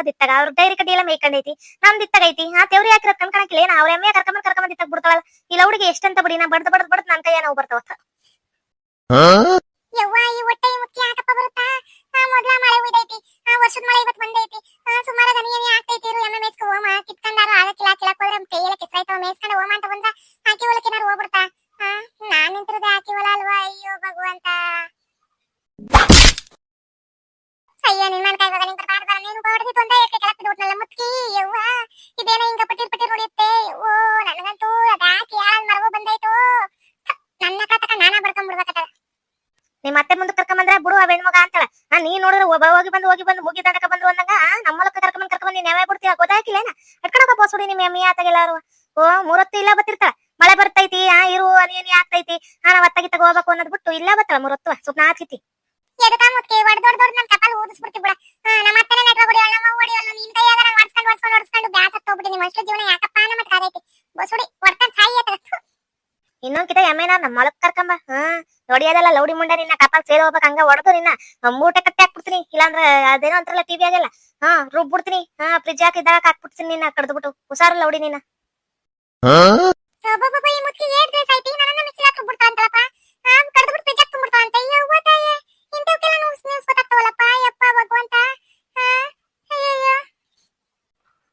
ಇರೋದ್ ಇತ್ತಾಗ ಅವ್ರ ಡೈರಿ ಕಡ್ಡಿ ಎಲ್ಲ ಮೇಯ್ಕೊಂಡೈತಿ. ನಮ್ದು ಇತ್ತಾಗೈತಿ. ಆ ಯಾಕೆ ಹಾಕಿರೋದ್ ಕಣ್ಕಣಕಿಲ್ಲ ಏನ ಅವ್ರ ಎಮ್ಮೆ ಕರ್ಕೊಂಡ್ ಕರ್ಕೊಂಡ್ ಇತ್ತಾಗ ಬಿಡ್ತಾವಲ್ಲ ಇಲ್ಲ ಹುಡುಗಿ ಎಷ್ಟಂತ ಬಿಡಿ ನಾ ಬಡ್ದು ಬಡ್ದು ಬಡ್ದು ನನ್ ಕೈಯ ನಾವು ಯವ್ವ ಈ ಹೊಟ್ಟೆ ಮುಕ್ಕಿ ಯಾಕಪ್ಪ ಬರುತ್ತಾ? ಆ ಮೊದ್ಲ ಮಳೆ ಉಯ್ದೈತಿ ಆ ವರ್ಷದ ಮಳೆ ಇವತ್ತು ಬಂದೈತಿ. ಆ ಸುಮಾರ ಗನಿ ಗನಿ ಆಗ್ತೈತಿ ಇರು ಎಮ್ಮೆ ಮೇಸ್ಕೊ ಹೋಮ ಕಿತ್ಕೊಂಡಾರು ಆಗಕ್ಕಿಲ್ಲ ಕಿಳಕ್ ಹೋದ್ರೆ ಕೈಯೆಲ್ಲ ಕಿತ್ತಾಯ್ತವ ಮೇಸ್ಕೊಂಡು ಹೋಮ ಅಂತ ಬಂದ ಹಾಕಿ ಹೊಲಕ್ಕೆ ಏನಾರು ಹೋಗ್ಬಿಡ್ತಾ ನಿಮ್ ಮತ್ತೆ ಮುಂದೆ ಕರ್ಕೊಂಡ್ ಬಂದ್ರೆ ಬಿಡು ಆ ಹೆಣ್ಮಗ ಅಂತಾಳ. ನಾ ನೀ ನೋಡಿದ್ರೆ ಒಬ್ಬ ಹೋಗಿ ಬಂದು ಹೋಗಿ ಬಂದು ಮುಗಿ ದಂಡಕ ಬಂದ್ರು ಅಂದಂಗ ನಮ್ಮ ಕರ್ಕೊಂಡ್ ಕರ್ಕೊಂಡ್ ನೀನ್ ಯಾವಾಗ ಬಿಡ್ತೀಯ? ಗೊತ್ತಾಗಿಲ್ಲೇನ ಅಟ್ಕೊಳಕ ಬೋಸುಡಿ ನಿಮ್ ಎಮ್ಮಿ ಆತಾಗೆಲ್ಲಾರು ಓ, ಮೂರೊತ್ತು ಇಲ್ಲ ಬತ್ತಿರ್ತಾಳ. ಮಳೆ ಬರ್ತೈತಿ, ಆ, ಇರು ಅದೇನಿ ಆಗ್ತೈತಿ? ಆ ನಾವ್ ಅತ್ತಗಿ ತಗೋಬೇಕು ಅನ್ನೋದ್ ಬಿಟ್ಟು ಇಲ್ಲ ಬತ್ತಾಳ ಮೂರೊತ್ತು. ಸುಮ್ನ ಹಾಕಿತಿ ಎದಕ ನನ್ ಊದಿಸ್ಬಿಡ್ತಿ ಬಿಡ. ನಮ್ಮ ಅತ್ತನೇ ನೆಟ್ವ ಹೊಡಿಯೋಲ್ಲ ನಮ್ಮ ನಿನ್ ಕೈಯಾಗ ನಾನು ಹತ್ತೋಗ್ಬಿಟ್ಟು ನಿಮ್ಮ ಜೀವನ ಯಾಕಪ್ಪ ನಮ್ಮ ಕಾದೈತಿ ಬಸುಡಿ ಹೊಡ್ಕೊಂಡ್ ಸಾಯಿ ಆತ ಇನ್ನೊಂದ್ ಕಿತ ಎಮ್ಮೆನ ನಮ್ಮ ಹೊಲಕ್ ಕರ್ಕೊಂಬ ಹ್ಮ್ ಹೊಡಿಯೋದಲ್ಲ ಲೌಡಿ ಮುಂಡೆ ನಿನ್ನ ಕಪಾಲ್ ಸೇರಿ ಹೋಗ್ಬೇಕು ಹಂಗ ಹೊಡೆದು ನಿನ್ನ ಮೂಟೆ ಕಟ್ಟಿ ಹಾಕ್ಬಿಡ್ತೀನಿ. ಇಲ್ಲಾಂದ್ರೆ ಅದೇನೋ ಅಂತಾರಲ್ಲ ಟಿವಿ ಆಗಲ್ಲ ಹಾ ರುಬ್ಬಿಡ್ತೀನಿ. ಹಾ ಫ್ರಿಜ್ ಹಾಕಿದಾಗ ಹಾಕ್ಬಿಡ್ತೀನಿ ನಿನ್ನ ಕಡ್ದ್ಬಿಟ್ಟು. ಹುಷಾರು ಲೌಡಿ ನಿನ್ನ ಆ ಆ,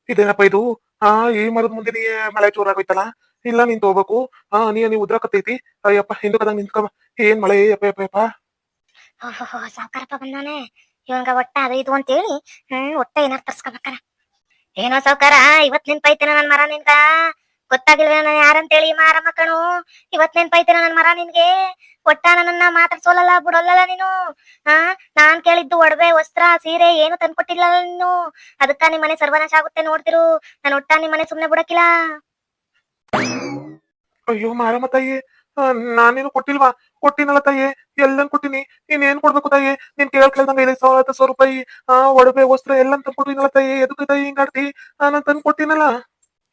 ಇದೇನಪ್ಪ ಇದು? ಹಾ ಈ ಮರದ ಮುಂದೆ ಮಳೆ ಜೋರಾಗೋಯ್ತಲ್ಲ ಇಲ್ಲ ನೀನ್ ತಗೋಬೇಕು. ಹಾ, ನೀ ನೀ ಉದ್ರಕತ್ತೈತಿ ಅಯ್ಯಪ್ಪ ಹಿಂದಕದಂಗ ನಿಂತ್ಕ. ಏನ್ ಮಳೆ ಯಪ್ಪ ಯಪ್ಪ ಯಪ್ಪ ಸಾವುಕಾರಪ್ಪ ಬಂದಾನೆ ಇವಂಗ ಒಟ್ಟ ಅದು ಇದು ಅಂತೇಳಿ, ಹ್ಮ್, ಒಟ್ಟ ಏನಾರ ತರ್ಸ್ಕೊಬೇಕಾರ. ಏನೋ ಸಾವುಕಾರ, ಇವತ್ ನೆನ್ಪೈತೇನ ನನ್ ಮರ ನಿನ್ಗ ಗೊತ್ತಾಗಿಲ್ವೇ ನಾನು ಯಾರಂತೇಳಿ ಮಾರ ಮಕ್ಕಳು ಇವತ್ ನೆನ್ಪೈತೇನ ನನ್ ಮರ ನಿನ್ಗೆ. ಒಟ್ಟ ನನ್ನನ್ನ ಮಾತಾಡ್ಸೋಲಲ್ಲ ಬಿಡೋಲ್ಲಲ್ಲ ನೀನು. ಹಾ, ನಾನ್ ಕೇಳಿದ್ದು ಒಡವೆ, ವಸ್ತ್ರ, ಸೀರೆ, ಏನು ತಂದ್ಕೊಟ್ಟಿಲ್ಲ ನೀನು. ಅದಕ್ಕ ನಿಮ್ ಮನೆ ಸರ್ವನಾಶ ಆಗುತ್ತೆ ನೋಡ್ತಿರು. ನಾನು ಒಟ್ಟ ನಿಮ್ ಮನೆ ಸುಮ್ನೆ ಬಿಡಕ್ಕಿಲ್ಲ. ಅಯ್ಯೋ ಮಾರಮ್ಮ ತಾಯಿ. ನಾನೇನು ಕೊಟ್ಟಿಲ್ವಾ? ಕೊಟ್ಟಿನಲ್ಲ ತಾಯಿ. ಎಲ್ಲನ್ ಕೊಟ್ಟಿನಿ. ನೀನ್ ಏನ್ ಕೊಡ್ಬೇಕು ತಾಯಿ? ನೀನ್ ಕೇಳ್ ಕೇಳ್ದಂಗ ಐದೈದು ಸಾವಿರ ಹತ್ತು ಸಾವಿರ ರೂಪಾಯಿ ಆ ಒಡವೆ ವಸ್ತ್ರ ಎಲ್ಲ ತಂದ್ಕೊಟ್ಟಿನಲ್ಲ ತಾಯಿ. ಎದಕ್ಕೆ ತಾಯಿ ಹಿಂಗಾಡ್ತಿ ನಾನು ತಂದ್ ಕೊಟ್ಟಿನಲ್ಲ.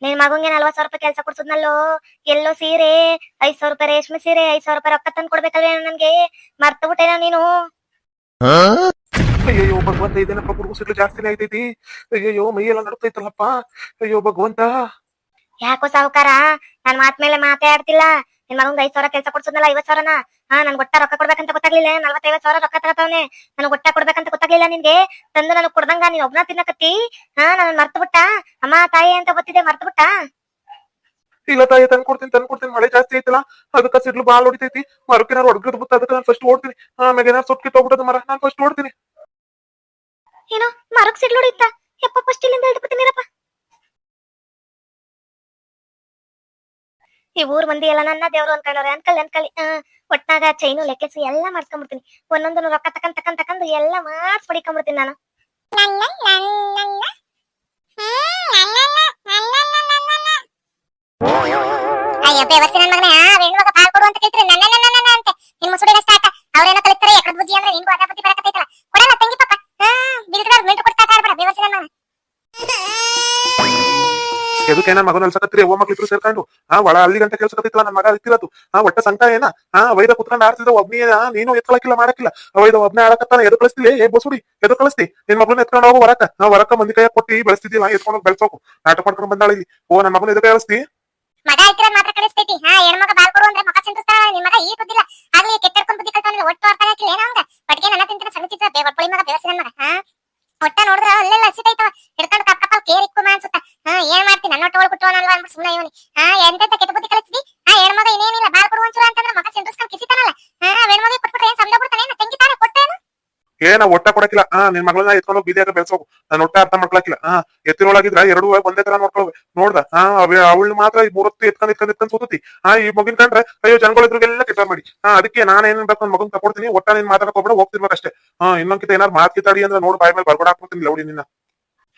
ನಿನ್ ಮಗಂಗೆ ನಲ್ವತ್ ಸಾವಿರ ರೂಪಾಯಿ ಕೆಲಸ ಕೊಡ್ಸದ್ನಲ್ಲೋ? ಎಲ್ಲೋ ಸೀರೆ ಐದ್ ಸಾವಿರ ರೂಪಾಯಿ ರೇಷ್ಮೆ ಸೀರೆ ಐದ್ ಸಾವಿರ ರೂಪಾಯಿ ರೊಕ್ಕ ತಂದ್ ಕೊಡ್ಬೇಕಲ್ವೇ ನನ್ಗೆ? ಮರ್ತು ಬಿಟ್ಟೇನ ನೀನು? ಅಯ್ಯಯ್ಯೋ ಭಗವಂತ ಇದೇನಪ್ಪ ಗುಡುಗು ಸಿಡ್ಲು ಜಾಸ್ತಿನೇ ಐತೈತಿ ಅಯ್ಯಯ್ಯೋ ಮೈಯೆಲ್ಲ ನಡುತ್ತೈತಲ್ಲಪ್ಪ ಅಯ್ಯೋ ಭಗವಂತ. ಯಾಕೋ ಸಾಹುಕಾರ? ನನ್ ಮಾತ್ ಮೇಲೆ ಮಾತಾಡ್ತಿಲ್ಲ ನಿನ್ ಮಗಂಗ್ ಐದ್ ಸಾವಿರ ಕೆಲಸ ಕೊಡ್ಸದ್ನಲ್ಲ ಐವತ್ ಸಾವಿರನ? ಹಾ ನನ್ ಗೊಟ್ಟ ರೊಕ್ಕ ಕೊಡ್ಬೇಕಂತ ಗೊತ್ತಾಗ್ಲಿಲ್ಲ. ನಲ್ವತ್ತೈವತ್ ಸಾವಿರ ರೊಕ್ಕ ತಗತಾವನೆ. ನನ್ ಗೊಟ್ಟ ಕೊಡ್ಬೇಕಂತ ಗೊತ್ತಾಗ್ಲಿಲ್ಲ ನಿನ್ಗೆ? ತಂದು ನನಗ್ ಕೊಡ್ದಂಗ ನೀನ್ ಒಬ್ನ ತಿನ್ನಕತ್ತಿ? ಹಾ ನನ್ ಮರ್ತು ಬಿಟ್ಟ ಅಮ್ಮ ತಾಯಿ ಅಂತ ಗೊತ್ತಿದೆ ಮರ್ತು ಬಿಟ್ಟ ಇಲ್ಲ ತಾಯಿ ತಂದ್ ಕೊಡ್ತೀನಿ ತಂದ್ ಕೊಡ್ತೀನಿ. ಮಳೆ ಜಾಸ್ತಿ ಐತಲ್ಲ ಅದಕ್ಕ ಸಿಡ್ಲು ಬಾಳ ಹೊಡಿತೈತಿ. ಮರಕ್ಕಿನಾರು ಹೊಡ್ಗದ್ ಬಿತ್ತ ಅದಕ್ಕೆ ನಾನು ಫಸ್ಟ್ ಓಡ್ತೀನಿ. ಆಮೇಲೆ ಏನಾರು ಸುಟ್ಟಿ ಹೋಗ್ಬಿಟ್ಟದ ಮರ. ನಾನು ಫಸ್ಟ್ ಓಡ್ತೀನಿ. ಏನೋ ಮರಕ್ ಸಿಡ್ಲು ಹೊಡಿತಾ ಎಪ್ಪ ಫಸ್ಟ್ ಇಲ್ಲಿಂದ ಬಿಡ್ತೀನಿರಪ್ಪ ಈ ಊರ್ ಮಂದಿ ಎಲ್ಲ ನನ್ನ ದೇವ್ರು ಅನ್ಕೊಂಡವ್ರೆ ಅನ್ಕಲ್ ಅನ್ಕಲಿ ಆ ಒಟ್ನಾಗ ಚೈನು ಲೆಕ್ಕೆಸಿ ಎಲ್ಲ ಮಾಡ್ಸ್ಕೊಂಡ್ಬಿಡ್ತೀನಿ ಒಂದೊಂದನ್ನು ರೊಕ್ಕ ತಕೊಂಡ್ ತಕೊಂಡ್ ತಕೊಂಡ್ ಎಲ್ಲ ಮಾಡ್ಸ್ ಪಡಿಕೊಂಡ್ಬಿಡ್ತೀನಿ ನಾನು ನನ್ನ ನನ್ನ ಹ್ಮ್ ನನ್ನ ನನ್ನ ಅಯ್ಯೋ ಬೇವರ್ಸಿ ನನ್ ಮಗನೇ ಆ ಹೆಣ್ಮಗ ಪಾಲ್ ಕೊಡು ಅಂತ ಕೇಳ್ತೀರಿ ನನ್ನ ನನ್ನ ನನ್ನ ಅಂತೆ ನಿನ್ ಮುಸುಡಿನ ಸ್ಟಾರ್ಟ್ ಅವ್ರೇನೋ ಕಲಿತಾರೆ ಎಕಡ್ ಬುದ್ಧಿ ಅಂದ್ರೆ ನಿನ್ಗೂ ಅದ ಬುದ್ಧಿ ಎದಕ್ಕೆ ನನ್ನ ಮಗನ ಅಲ್ಸಕತ್ರಿ ಒಬ್ಬ ಮಕ್ಳು ಸೇರ್ಕೊಂಡು ಆ ಒಳ ಅಲ್ಲಿ ಗಂಟೆ ಕೆಲ್ಸಕತ್ತಿತ್ತಲ್ಲ ನನ್ನ ಮಗ ಇತ್ತಿರತ್ತು ಆ ಒಟ್ಟ ಸಂಕ ಏನ? ಆ ವೈದ ಕುತ್ಕೊಂಡು ಆಡ್ತಿದ್ದ ಒಬ್ನೇ ನೀನು ಎತ್ಕೊಳಕಿಲ್ಲ ಮಾಡಕ್ಕಿಲ್ಲ. ವೈದ ಒಬ್ನೇ ಆಡಕತ್ತಾನ ಎದು ಕಳಿಸ್ತಿಲ್ಲ ಏ, ಬಸುಡಿ ಎದು ಕಳಿಸ್ತಿ, ನಿನ್ ಮಗನ ಎತ್ಕೊಂಡು ಹೋಗು ಹೊರಕ. ನಾ ಹೊರಕ ಮಂದಿ ಕೈಯಾಗ ಕೊಟ್ಟಿ ಬೆಳೆಸ್ತಿದ್ದಿಲ್ಲ ಎತ್ಕೊಂಡು ಬೆಳ್ಸೋಕು. ನಾಟಕ ಮಾಡ್ಕೊಂಡು ಬಂದಾಳ ಇಲ್ಲಿ. ಓ, ನನ್ನ ಮಗನ ಎದು ಕಳಿಸ್ತಿ? ಮಗ ಇತ್ತಿರ ಮಾತ್ರ ಕಳಿಸ್ತೈತಿ. ಹಾ, ಹೆಣ್ಮಗ ಬಾಲ್ ಕೊಡು ಅಂದ್ರೆ ಮಗ ಚಿಂತಿಸ್ತಾಳ ನಿನ್ ಮಗ ಈ ಬುದ್ಧಿಲ್ಲ. ಆಗ್ಲಿ ಕೆಟ್ಟರ್ಕೊಂಡ್ ಬುದ್ಧಿ ಕಲ್ತಾನಿಲ್ಲ ಒಟ್ಟು ಅರ್ಥ ಹಾಕಿಲ್ಲ ಏನ ಅವಂಗ? ಪಟ್ಗೆ ನನ್ನ ತಿಂತಿನ ಸಣ್ಣ ಚಿತ್ರ, ಬೇ ಒಟ್ಪಳಿ ಮಗ ಬೇವರ್ಸಿ ನನ್ನ ಮಗ, ಹಾ? ಒಟ್ಟ ನೋಡಿದ್ರ ಅಲ್ಲೆಲ್ಲ ಹಸಿತೈತವ. ಹಿಡ್ಕೊಂಡು ಕಪ್ ಕಪ್ಪಲ್ ಕೇರ್ ಅನ್ಸುತ್ತ. ಹಾ? ಏನ್ ಒಟ್ಟು ಕುಟ್ಟವನಲ್ವಾ ಅನ್ಬಿಟ್ಟು ಸುಮ್ಮನೆ ಇವನಿ ಹಾ ಎಂತೆಂತ ಕೆಟ್ಟ ಬುದ್ಧಿ ಕಲಿಸ್ತಿ ಹಾ ಹೆಣ್ಮಗ ಇನ್ನೇನಿಲ್ಲ ಬಾಲ್ ಕೊಡು ಒಂಚೂರು ಅಂತಂದ್ರೆ ಮಗ ಚಿಂತಿಸ್ಕೊಂಡು ಕಿಸಿತಾನಲ್ಲ. ಹಾ ಹೆಣ್ಮಗ ಕೊಟ್ಬಿಟ್ರೆ ಏನ್ ಸಮದ ಬಿಡ್ತಾನೆ ತಂಗಿ ತಾನೆ ಕೊಟ್ಟೇನು ಏನ? ಒಟ್ಟ ಕೊಡಕಿಲ್ಲ. ಆ ನಿನ್ ಮಗಳನ್ನ ಎತ್ಕೊಂಡು ಹೋಗಿ ಬೀದಿಯಾಗ ಬೆಳ್ಸೋಕು ನಾನು ಒಟ್ಟ ಅರ್ಥ ಮಾಡ್ಕೊಳಕಿಲ್ಲ. ಹಾ ಎತ್ತಿನೊಳಗಿದ್ರ ಎರಡು ಒಂದೇ ತರ ನೋಡ್ಕೊಳ್ವೆ ನೋಡ್ದ. ಆ ಅವಳು ಮಾತ್ರ ಈ ಮೂರತ್ತು ಎತ್ಕೊಂಡ್ ಎತ್ಕೊಂಡ್ ಎತ್ಕೊಂಡ್ ಸೋತತಿ. ಆ ಈ ಮಗಿನ ಕಂಡ್ರೆ ಅಯ್ಯೋ ಜನಗಳಿದ್ರಿಗೆಲ್ಲ ಕೆಟ್ಟ ಮಾಡಿ. ಹಾ ಅದಕ್ಕೆ ನಾನು ಏನ್ ಬೇಕು ಮಗನ್ ತಕೊಡ್ತೀನಿ ಒಟ್ಟ ನೀನ್ ಮಾತಾಡಕ್ ಹೋಗ್ಬೇಡ ಹೋಗ್ತಿರ್ಬೇಕಷ್ಟೇ. ಹಾ ಇನ್ನೊಂದ್ಕಿತ ಏನಾರು ಮಾತ್ ಕಿತಾಡಿ ಅಂದ್ರೆ ನೋಡ್ ಬಾಯ್ ಮೇಲೆ ಬರ್ಬೇಡ ಹಾಕ್ಬಿಡ್ತೀನಿ ಲೌಡಿ ನಿನ್ನ.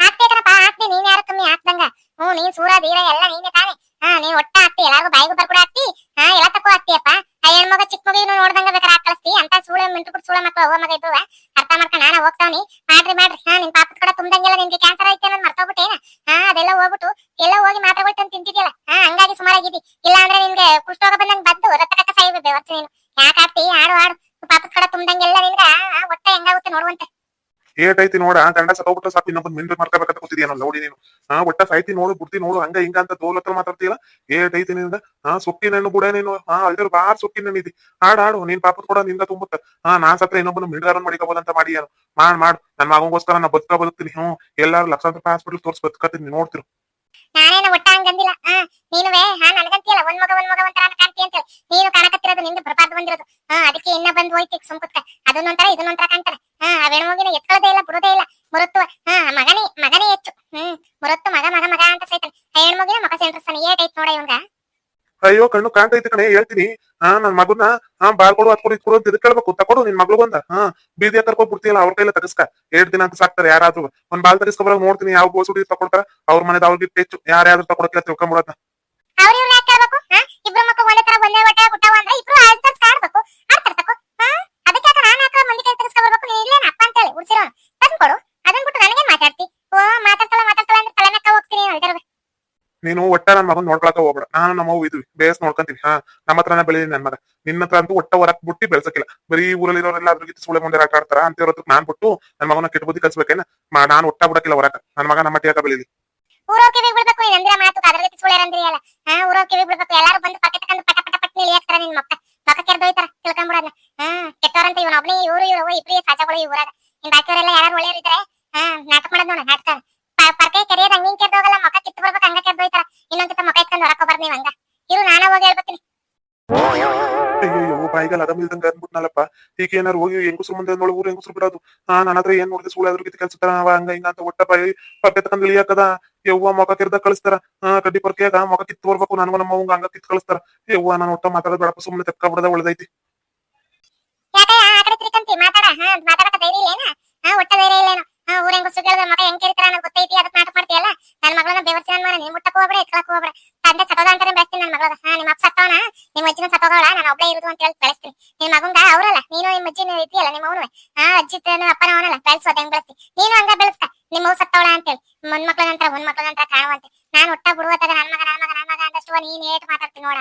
ಹಾಕ್ತೇಕನಪ್ಪ ಹಾಕ್ತಿ ನೀನ್ ಯಾರು ಕಮ್ಮಿ ಹಾಕ್ದಂಗ? ಹ್ಞೂ, ನೀನ್ ಸೂರ ಧೀರ, ಎಲ್ಲ ನೀನೆ ತಾನೆ. ಹಾ, ನೀನ್ ಒಟ್ಟ ಹಾಕ್ತಿ ಎಲ್ಲಾರ್ಗು ಬಾಯಿಗೂ ಬರ್ಕೊಡ ಹಾಕ್ತಿ ಹಾ, ಎಲ್ಲ ತಕ್ಕೂ ಹಾಕ್ತಿಯಪ್ಪ ಆ ಹೆಣ್ಮಗ ಚಿಕ್ಕ ಮಗಿನ ನೋಡ್ದಂಗ ಬೇಕಾರೆ ಹಾಕ್ ಕಳಿಸ್ತಿ. ಅಂತ ಸೂಳೆ ಮಿಂಟು ಬಿಟ್ಟು ಸೂಳೆ ಮಕ್ಕಳು, ಅವ್ವ ಮಗ ಇದ್ದುವ ಅರ್ಥ ಮಾಡ್ಕೊಂಡ್ ನಾನ ಹೋಗ್ತಾವನಿ. ಮಾಡ್ರಿ ಮಾಡ್ರಿ. ಹಾ, ನಿನ್ ಪಾಪದ ಕಡೆ ತುಂಬ್ದಂಗೆಲ್ಲ ನಿನ್ಗೆ ಕ್ಯಾನ್ಸರ್ ಐತೆ ಅನ್ನೋದು ಮರ್ತೋಗ್ಬಿಟ್ಟೇನ? ಹಾ, ಅದೆಲ್ಲ ಹೋಗ್ಬಿಟ್ಟು, ಎಲ್ಲ ಹೋಗಿ ಮಾತ್ರೆಗಳು ತಂದು ತಿಂತಿದ್ಯಲ್ಲ? ಹಾ, ಹಂಗಾಗಿ ಸುಮಾರಾಗಿದ್ದಿ. ಇಲ್ಲ ಅಂದ್ರೆ ನಿನ್ಗೆ ಕುಷ್ಠೋಗ ಬಂದಂಗ್ ಬದ್ದು ರಕ್ತ ಕಕ್ಕ ಸಾಯ್ಬೇಕು ನೀನು. ಯಾಕೆ ಆಡು ಆಡು. ಪಾಪದ ಕಡೆ ತುಂಬ್ದಂಗೆಲ್ಲ ನಿನ್ಗ ಒಟ್ಟ ಹೆಂಗಾಗುತ್ತೆ ನೋಡುವಂತೆ ಏಟ್ ಐತಿ ನೋಡ ಗಂಡ ಸತ್ತೋಗ್ಬಿಟ್ಟು ಸಾಕು ಇನ್ನೊಬ್ಬ ಮಿನ್ ಮಾಡ್ಕೋಬೇಕಂತ ಕೂತಿದ್ಯಾನಲ್ಲ ನೋಡಿ ನೀನು. ಹಾ ಒಟ್ಟ ಸಾಯ್ತಿ ನೋಡು ಬುಡ್ತಿ ನೋಡು, ಹಂಗ ಹಿಂಗ ಅಂತ ತೋಲ್ ಹತ್ರ ಮಾತಾಡ್ತೀಯಲ್ಲ ಏಟ್ ಐತಿ ನಿಂದ ಹಾ ಸುಕ್ಕಿ ನೆಣ್ಣು ಕೂಡ ನೀನು ಹಾ ಅಲ್ದ್ರ ಬಾರ್ ಸುಕ್ಕಿ ನೆಣ್ಣಿದಿ. ಹಾಡ್, ಹಾಡು, ನೀನ್ ಪಾಪದ ಕೂಡ ನಿಂದ ತುಂಬುತ್ತ. ಹಾ ನಾ ಸತ್ರ ಇನ್ನೊಬ್ಬನ ಮಿಂಡ್ಗಾರನ್ ಮಾಡಿಕೋಬೋದಂತ ಮಾಡಿ ಏನು ಮಾಡ್ ಮಾಡ್, ನನ್ ಮಗಂಗೋಸ್ಕರ ನಾ ಬದುಕ ಬದುಕ್ತೀನಿ. ಹ್ಮ್, ಎಲ್ಲಾರು ಲಕ್ಷಾಂತರ ರೂಪಾಯಿ ಹಾಸ್ಪಿಟಲ್ ತೋರ್ಸ್, ಬದುಕತ್ತೀನಿ, ನೋಡ್ತಿರು. ನಾನೇನ ಒಟ್ಟ ಹಂಗಂದಿಲ್ಲ. ನೀನುವೆ, ಹಾ, ನನಗಂತೀಯಲ್ಲ, ಒಂದ್ ಮಗ ಒಂದ್ ಮಗ ಒಂಥರ ಕಾಣ್ತಿ ಅಂತ ನೀನು ಕಾಣಕತ್ತಿರೋದು, ನಿಂದು ಪ್ರಪಾದ ಬಂದಿರೋದು. ಹಾ, ಅದಕ್ಕೆ ಇನ್ನ ಬಂದ್ ಹೋಯ್ತಿ ಸುಮ್ಕುತ್ಕ ಅದನ್ನೊಂಥರ ಇದನ್ನೊಂಥರ ಕಾಣ್ತಾನೆ. ಹಾ, ಆ ಹೆಣ್ಮಗಿನ ಎತ್ಕೊಳ್ಳೋದೇ ಇಲ್ಲ, ಬಿಡೋದೇ ಇಲ್ಲ. ಮುರುತ್ತು ಹಾ ಮಗನೇ ಮಗನೇ ಹೆಚ್ಚು. ಹ್ಮ್, ಮುರುತ್ತು ಮಗ ಮಗ ಮಗ ಅಂತ ಸೈತಾನೆ. ಆ ಹೆಣ್ಮಗಿನ ಮಗ ಸೆಂಟ್ರಸ್ತಾನೆ ಏಟ್ ಐತ್ ನೋಡ ಇವಂಗ. ಅಯ್ಯೋ, ಕಣ್ಣು ಕಾಣ್ತೈತಿ ಕಣೆ, ಹೇಳ್ತೀನಿ. ಹಾ, ನನ್ ಮಗುನ, ಹಾ, ಬಾಳ್ ಕೊಡು ಅದ್ ಕೊಡು ಇದ್ ಕೊಡು ಅಂತ ಕೇಳ್ಬೇಕು? ತಕೊಡು ನಿನ್ ಮಗಳು ಬಂದ. ಹಾ ಬೀದಿಯ ಕರ್ಕೊಂಡ್ ಬಿಡ್ತೀಯಲ್ಲ, ಅವ್ರ ಕೈಲ ತಗಸ್ಕ. ಎರಡ್ ದಿನ ಅಂತ ಸಾಕ್ತಾರೆ, ಯಾರಾದ್ರೂ. ಒಂದ್ ಬಾಲ್ ತಗಸ್ಕೊಬರ ನೋಡ್ತೀನಿ ಯಾವ ಗೋಸುಡಿ ತಕೊಡ್ತಾರ ಅವ್ರ ಮನೆದ ಅವ್ರಿಗೆ ಹೆಚ್ಚು. ಯಾರ್ಯಾದ್ರು ತಗೊಳಕ್ಕೆ ತಿಳ್ಕೊಂಬಿಡತ್ತ ನೀನು ಒಟ್ಟ ನನ್ ಮಗನ್ ನೋಡ್ಕೊಳಕ ಹೋಗ್ಬೇಡ. ನಾನು ನಮ್ಮ ಅವ್ ಇದ್ವಿ. ಬೇಸ್ ನೋಡ್ಕೊಂತೀನಿ ಹಾ, ನಮ್ಮ ಹತ್ರನ ಬೆಳೆದಿ ನನ್ ಮಗ. ನಿನ್ನ ಹತ್ರ ಅಂತೂ ಒಟ್ಟ ಹೊರಕ್ ಬಿಟ್ಟು ಬೆಳ್ಸಕಿಲ್ಲ. ಬರೀ ಊರಲ್ಲಿ ಇರೋರೆಲ್ಲ ಅದ್ರ ಗೀತ ಸುಳೆ ಮುಂದೆ ಆಟ ಆಡ್ತಾರ ಅಂತ ಇರೋದಕ್ಕೆ ನಾನ್ ಬಿಟ್ಟು ನನ್ ಮಗನ ಕೆಟ್ಟ ಬುದ್ಧಿ ಕಲ್ಸ್ಬೇಕೇನ? ನಾನು ಒಟ್ಟ ಬಿಡಕಿಲ್ಲ ಹೊರಕ ನನ್ ಮಗ ನಮ್ಮ ಟಿಯಾಕ ಬೆಳಿಲಿ. ಅಂದಿರ ಮಾತು ಹಾ ಬಂದು ಪಟ ಹಾ, ನಾಟಕ ಮಾಡೋದ್ ನೋಡ, ನಾಟಕ. ಬಾಯಿಗಲ್ಲ ಅದ ಇಲ್ದಂಗ ಅಂದ್ಬಿಟ್ನಲ್ಲಪ್ಪ ಈಗ ಏನಾರು ಹೋಗಿ ಹೆಂಗಸ್ರು ಮುಂದೆ ನೋಡ, ಊರು ಹೆಂಗಸ್ರು ಬಿಡೋದು. ಹಾ ನನ್ನ ಏನ್ ನೋಡಿದ್ರೆ ಸುಳ್ಳು ಅದ್ರ ಗೀತಿ ಕೆಲ್ಸತಾರ ಅವ ಹಂಗ ಹಿಂಗ ಅಂತ ಒಟ್ಟ ಬಾಯಿ ಪರ್ಕೆ ತಕೊಂಡ್ ಇಳಿಯಾಕದ ಯವ್ವ ಮೊಕ ಕೆರ್ದ ಕಳಿಸ್ತಾರ. ಹಾ, ಕಡ್ಡಿ ಪರ್ಕೆಯಾಗ ಮೊಕ ಕಿತ್ತು ಬರ್ಬೇಕು ನನ್ಗೂ ನಮ್ಮ ಅವಂಗ ಹಂಗ ಕಿತ್ ಕಳಿಸ್ತಾರ. ಯವ್ವ, ನಾನು ಒಟ್ಟ ಮಾತಾಡೋದ್ ಬೇಡಪ್ಪ ಸುಮ್ಮನೆ ತೆಕ್ಕ ಬಿಡದ ಇಲ್ಲೇನು ಊರ ಹೆಂಗಸ್ರು ಕೇಳಿದ್ರೆ ಮಗ ಹೆಂಗ್ ಕೇಳ್ತಾರ ಗೊತ್ತೈತಿ ಅದಕ್ಕೆ ನಾಟಕ ಮಾಡ್ತೀಯಲ್ಲ? ನನ್ನ ಮಗಳನ್ನ ಬೆವರ್ಸಿ ನಾನು ಮಗ ನೀನ್ ಮುಟ್ಟಕ್ ಹೋಗ್ಬೇಡ ಎತ್ಕೊಳಕ್ ಹೋಗ್ಬೇಡ ತಂದೆ ಸತ್ತೋದ ಅಂತಾನೆ ಬೆಳೆಸ್ತೀನಿ ನನ್ನ ಮಗಳದ ಹಾ ನಿಮ್ಮ ಅಪ್ಪ ಸತ್ತವನ? ನಿಮ್ಮ ಅಜ್ಜಿನ ಸತ್ತೋಗವಳ ನಾನು ಒಬ್ಬಳೇ ಇರುದು ಅಂತ ಹೇಳಿ ಬೆಳೆಸ್ತೀನಿ. ನಿಮ್ಮ ಮಗಂಗ ಅವರಲ್ಲ? ನೀನು ನಿಮ್ಮ ಅಜ್ಜಿ ನೀವು ಇದೆಯಲ್ಲ, ನಿಮ್ಮ ಅವನು ಹಾ ಅಜ್ಜಿ ಅಪ್ಪನ ಅವನಲ್ಲ? ಬೆಳೆಸೋದ್ ಹೆಂಗ್ ಬೆಳೆಸ್ತಿ? ನೀನು ಹಂಗ ಬೆಳೆಸ್ತ ನಿಮ್ಮ ಸತ್ತವಳ ಅಂತೇಳಿ ಮೊನ್ ಮಕ್ಳ ನಂತರ ಒಂದ್ ಮಕ್ಳ ನಂತರ ಕಾಣುವಂತೆ ನಾನು ಒಟ್ಟ ಬಿಡುವತ್ತಾಗ ನನ್ನ ಮಗ ನನ್ನ ಮಗ ನನ್ನ ಮಗ ಅಂದಷ್ಟು ನೀನ್ ಏಟ್ ಮಾತಾಡ್ತೀನಿ ನೋಡ.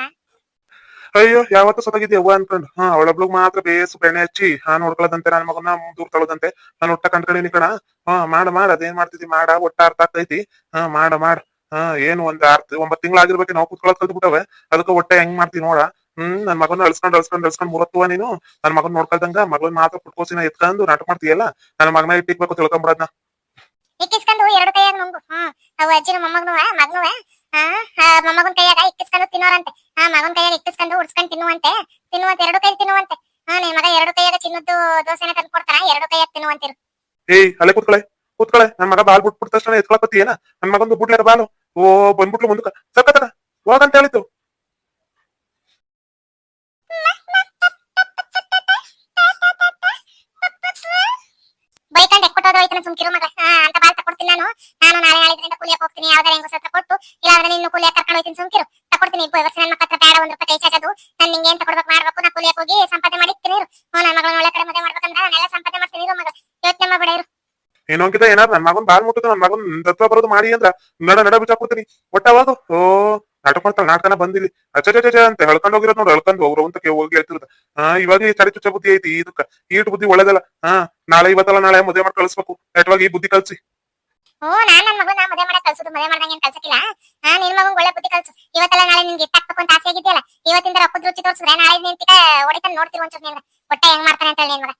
ಅಯ್ಯೋ, ಯಾವತ್ತೂ ಸತ್ತಾಗಿದ್ದೆ ಅವ್ವ ಅನ್ಕೊಂಡು ಹಾ ಅವಳೊಬ್ಳು ಮಾತ್ರ ಬೇಸು ಬೆಣ್ಣೆ ಹಚ್ಚಿ, ಹಾ ನೋಡ್ಕೊಳ್ಳೋದಂತೆ ನನ್ನ ಮಗನ ದೂರ ತಳದಂತೆ ನಾನು ಒಟ್ಟ ಕಂಡ್ಕೊಂಡಿನಿ ಕಣ. ಹಾ, ಮಾಡ ಮಾಡ, ಅದೇನ್ ಮಾಡ್ತಿದ್ದಿ? ಮಾಡ, ಒಟ್ಟ ಅರ್ಥ ಆಗ್ತೈತಿ. ಹಾ, ಮಾಡ ಮಾಡ. ಹಾ ಏನು ಒಂದ್ ಆರ್ ಒಂಬತ್ ತಿಂಗಳ ಆಗಿರ್ಬೇಕು ನಾವು ಕುತ್ಕೊಳಕ್ ಕಲ್ತ್ ಬಿಟ್ಟವೆ ಅದಕ್ಕೆ ಹೊಟ್ಟೆ ಹೆಂಗ್ ಮಾಡ್ತಿ ನೋಡ. ಹ್ಮ್ ನನ್ ಮಗನ ಅಳ್ಸ್ಕೊಂಡ್ ಅಳ್ಸ್ಕೊಂಡ್ ಅಳ್ಸ್ಕೊಂಡ್ ಮುರತ್ವ ನೀನು. ನನ್ ಮಗನ್ ನೋಡ್ಕೊಳ್ದಂಗ ಮಗನ ಮಾತ್ರ ಪುಟ್ಕೋಸಿನ ಎತ್ಕೊಂಡು ನಾಟಕ ಮಾಡ್ತೀಯಲ್ಲ ನನ್ನ ಮಗನ ಇಟ್ಟಿರ್ಬೇಕು ತಿಳ್ಕೊಂಬಿಡದ್ನ. ಇಕ್ಕಿಸ್ಕೊಂಡು ಎರಡು ಕೈಯಾಗ ನುಂಗು. ಹ್ಮ್ ಅವ್ ಅಜ್ಜಿನ ಮೊಮ್ಮಗನು ಮಗನು ಹಾ ಮೊಮ್ಮಗನ್ ಕೈಯಾಗ ಇಕ್ಕಿಸ್ಕೊಂಡು ತಿನ್ನೋರಂತೆ. ಹಾ ಮಗನ ಕೈಯಾಗ ಇಕ್ಕಿಸ್ಕೊಂಡು ಉಡ್ಸ್ಕೊಂಡು ತಿನ್ನುವಂತೆ. ತಿನ್ನುವಂತೆ ಎರಡು ಕೈ ತಿನ್ನುವಂತೆ. ಹಾ ನಿನ್ ಮಗ ಎರಡು ಕೈಯಾಗ ತಿನ್ನದ್ದು ದೋಸೆನ ತಂದು ಕೊಡ್ತಾರ ಎರಡು ಕೈಯಾಗ ತಿನ್ನುವಂತಿರು. ಏಯ್ ಅಲ್ಲೇ ಕೂತ್ಕೊಳೆ. ಕೂತ್ಕೊಳೆ. ನನ್ ಮಗ ಬಾಲ್ ಬಿಟ್ಬಿಟ್ಟ ತಕ್ಷಣ ಎತ್ಕೊಳಕತ್ತಿ ಏನ? ನನ್ ಮಗಂದು ಬುಡ್ಲಾರ ಬಾಲು? ಓ, ಬಂದ್ಬಿಟ್ಲು ಮುಂದಕ್ಕ. ಸಕ್ಕತ್ತಕ ಹೋಗಂತ ಹೇಳಿತ್ತು ಬೈಕಂಡ್ ಸುಮ್ಕಿರು ಮಗ. ಅಂತ ಬಾಲ್ ತಕೊಡ್ತೀನಿ ನಾನು. ನಾನು ನಾಳೆ ನಾಳಿದ್ರಿಂದ ಕೂಲಿಯಕ್ಕೆ ಹೋಗ್ತೀನಿ. ಯಾವ್ದಾರ ಹೆಂಗಸ ಹತ್ರ ಕೊಟ್ಟು ಇಲ್ಲ ನಿನ್ನ ಕೂಲಿಯಕ್ಕೆ ಕರ್ಕೊಂಡು ಹೋಗ್ತೀನಿ ಸುಮ್ಕಿರು. ತಕೊಡ್ತೀನಿ ಇಬ್ಬರು ವರ್ಷ ನನ್ನ ಹತ್ರ ಬೇಡ, ಒಂದು ರೂಪಾಯಿ ಕೈ ನಾನು ನಿಂಗೆ ನಾ ಕೂಲಿಯಕ್ಕೆ ಹೋಗಿ ನನ್ನ ಒಳ್ಳೆ ಕಡೆ ಮದುವೆ ಮಾಡ್ಬೇಕಂದ್ರೆ ನಾನೆಲ್ಲ ಸಂಪಾದನೆ ಮಾಡ್ತೀನಿ ಮಗ. ಯೋಚನೆ ಮಾಡ್ಬೇಡ, ಇರು. ಏನೋಂಕಿತ ಏನಾರ ನನ್ ಮಗನ್ ಬಾಲ್ ಮುಟ್ಟದ ನನ್ ಮಗನ್ ದತ್ತ ಬರೋದು ಮಾಡಿ ಅಂದ್ರ ನಡ ನಡ ಬಿಚ್ಚಾಕ್ಬಿಡ್ತೀನಿ ಒಟ್ಟವಾಗ ಓ, ನಾಟಕ ಮಾಡ್ತಾಳ ನಾಟಕನ ಬಂದಿಲ್ಲಿ. ಅಚ್ಚ ಅಂತ ಹೇಳ್ಕೊಂಡು ಹೋಗಿರೋದ್ ನೋಡ್, ಹೇಳ್ಕೊಂಡು ಹೋಗ್ರು ಅಂತ ಹೋಗಿ ಹೇಳ್ತಿರ್ತ ಹಾ ಇವಾಗ ಚರಿ ಚುಚ್ಚ ಬುದ್ಧಿ ಐತಿ, ಇದಕ್ಕ ಈಟ್ ಬುದ್ಧಿ ಒಳ್ಳೇದಲ್ಲ. ಹಾ ನಾಳೆ ಇವತ್ತಲ್ಲ, ನಾಳೆ ಮದುವೆ ಮಾಡಿ ಕಳಿಸ್ಬೇಕು. ನೆಟ್ವಾಗ ಈ ಬುದ್ಧಿ ಕಲ್ಸಿ ಓ, ನಾನ್ ನನ್ನ ಮಗನ ಮದುವೆ ಮಾಡಕ್ ಕಳ್ಸುದು, ಮದುವೆ ಮಾಡ್ದಂಗೆ ಏನ್ ಕಳ್ಸಕ್ಕಿಲ್ಲ? ಹಾ ನಿನ್ ಮಗನ್ ಒಳ್ಳೆ ಬುದ್ಧಿ ಕಳ್ಸು. ಇವತ್ತಲ್ಲ, ನಾಳೆ ನಿನ್ಗೆ ಇಟ್ಟಾಕ್ಬೇಕು ಅಂತ ಆಸೆ ಆಗಿದೆಯಲ್ಲ? ಇವತ್ತಿಂದ ರೊಕ್ಕದ ರುಚಿ ತೋರಿಸಿದ್ರೆ ನಾಳೆ ನಿಂತಿಕ ಹೊಡಿತಾನ ಒಂದ್ ಒಂಚೂರು ನಿನ್ಗ ಹೊಟ್ಟೆ ಹೆಂಗ್ ಮಾಡ್ತಾನೆ ಅಂತ ಹೇಳಿ ನಿನ್ ಮಗ.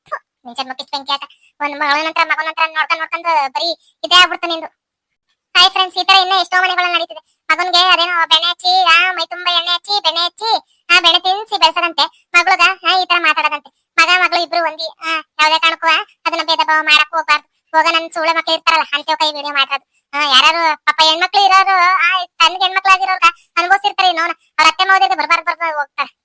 ನಿಂಚನ್ ಕಿತ್ ಬೆಂಕಿ ಆತ ಒಂದ್ ಮಗಳ ನಂತರ, ಮಗನ ನಂತರ ನೋಡ್ಕೊಂಡ್ ನೋಡ್ಕೊಂಡು ಬರೀ ಇದೇ ಆಗ್ಬಿಡ್ತು ನಿಂದು. ಹಾಯ್ ಫ್ರೆಂಡ್ಸ್ ಈ ತರ ಇನ್ನೂ ಎಷ್ಟೋ ಮನೆಗಳು ನಡೀತಿದೆ. ಮಗನ್ಗೆ ಅದೇನೋ ಬೆಣ್ಣೆ ಹಚ್ಚಿ, ಆ, ಮೈ ತುಂಬಾ ಎಣ್ಣೆ ಹಚ್ಚಿ, ಬೆಣ್ಣೆ ಹಚ್ಚಿ, ಆ, ಬೆಣ್ಣೆ ತಿನ್ಸಿ ಬೆಳೆಸದಂತೆ. ಮಗಳಗ ಈ ತರ ಮಾತಾಡದಂತೆ. ಮಗ, ಮಗಳು ಇಬ್ರು ಒಂದಿ ಯಾವ್ದೇ ಕಾರಣಕ್ಕೂ ಅದನ್ನ ಭೇದ ಭಾವ ಮಾಡಕ್ ಹೋಗ್ಬಾರ್ದು. ಹೋಗ, ನನ್ ಸೂಳೆ ಮಕ್ಳು ಇರ್ತಾರಲ್ಲ ಅಂತೇವ್ ಕೈ ವಿಡಿಯೋ ಮಾಡೋದು ಹಾ ಯಾರು ಪಾಪ ಹೆಣ್ಮಕ್ಳು ಇರೋರು ತನ್ಗೆ ಹೆಣ್ಮಕ್ಳಾಗಿರೋರ್ಗ ಅನುಭವಿಸಿರ್ತಾರೆ ಇನ್ನೋನು ಅವ್ರ ಅತ್ತೆ ಮಾವದಿಗೆ ಬರ್ಬಾರ್ದು ಬರ್ಬಾರ್ದು, ಹೋಗ್ತಾರೆ.